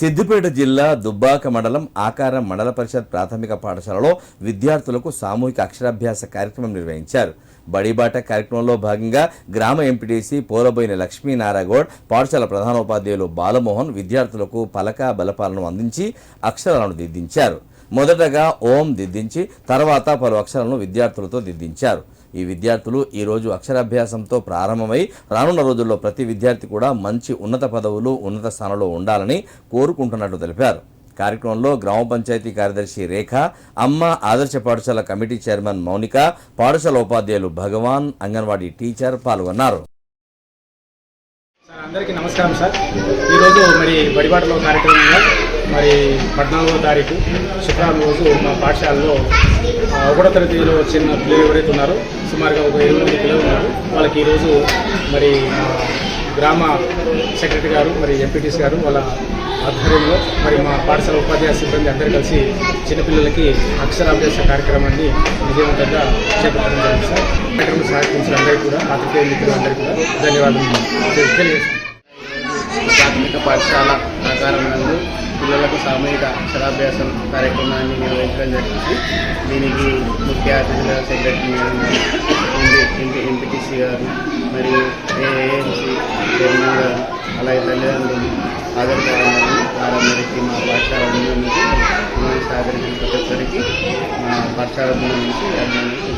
సిద్దిపేట జిల్లా దుబ్బాక మండలం ఆకారం మండల పరిషత్ ప్రాథమిక పాఠశాలలో విద్యార్థులకు సామూహిక అక్షరాభ్యాస కార్యక్రమం నిర్వహించారు. బడిబాట కార్యక్రమంలో భాగంగా గ్రామ ఎంపీటీసీ పోలబోయిన లక్ష్మీనారాయణగౌడ్ పాఠశాల ప్రధానోపాధ్యాయులు బాలమోహన్ విద్యార్థులకు పలక బలపాలను అందించి అక్షరాలను దిద్దించారు. మొదటగా ఓం దిద్దించి తర్వాత పలు అక్షరాలను విద్యార్థులతో దిద్దించారు. ఈ విద్యార్థులు ఈరోజు అక్షరాభ్యాసంతో ప్రారంభమై రానున్న రోజుల్లో ప్రతి విద్యార్థి కూడా మంచి ఉన్నత పదవులు ఉన్నత స్థానంలో ఉండాలని కోరుకుంటున్నట్టు తెలిపారు. కార్యక్రమంలో గ్రామ పంచాయతీ కార్యదర్శి రేఖ అమ్మ ఆదర్శ పాఠశాల కమిటీ చైర్మన్ మౌనిక పాఠశాల ఉపాధ్యాయులు భగవాన్ అంగన్వాడీ టీచర్ పాల్గొన్నారు. అందరికీ నమస్కారం సార్. ఈరోజు మరి బడిబాటలో కార్యక్రమంలో మరి పద్నాలుగో తారీఖు శుక్రవారం రోజు మా పాఠశాలలో ఒకటో తరగతిలో చిన్న పిల్లలు ఎవరైతే ఉన్నారో సుమారుగా ఒక ఇరవై మంది పిల్లలు ఉన్నారు. వాళ్ళకి ఈరోజు మరి గ్రామ సెక్రటరీ గారు మరి ఎంపీటీసీ గారు వాళ్ళ ఆధ్వర్యంలో మరి మా పాఠశాల ఉపాధ్యాయ సిబ్బంది అందరూ కలిసి చిన్నపిల్లలకి అక్షరాభ్యాస కార్యక్రమాన్ని విజయవంతంగా చేపట్టడం జరిగింది సార్. కార్యక్రమం సహకరించిన అందరికీ కూడా పాత్రికేయ మిత్రులందరికీ కూడా ధన్యవాదాలు. తెలియజేస్తాను ప్రాథమిక పాఠశాల ప్రకారం నందు పిల్లలకు సామూహిక అక్షరాభ్యాసం కార్యక్రమాన్ని నిర్వహించడం జరిగింది. దీనికి ముఖ్య అతిథుల సెక్రటరీ ఎంపీ ఎంపీటీసీ గారు మరియు ఏఎంసీ చైర్మన్ గారు అలాగే తల్లిదండ్రులు ఆదర్ వారందరికీ మా పాఠశాల నుంచి సహకరించిన ప్రతి ఒక్కరికి మా పాఠశాల నుంచి అభినందనలు.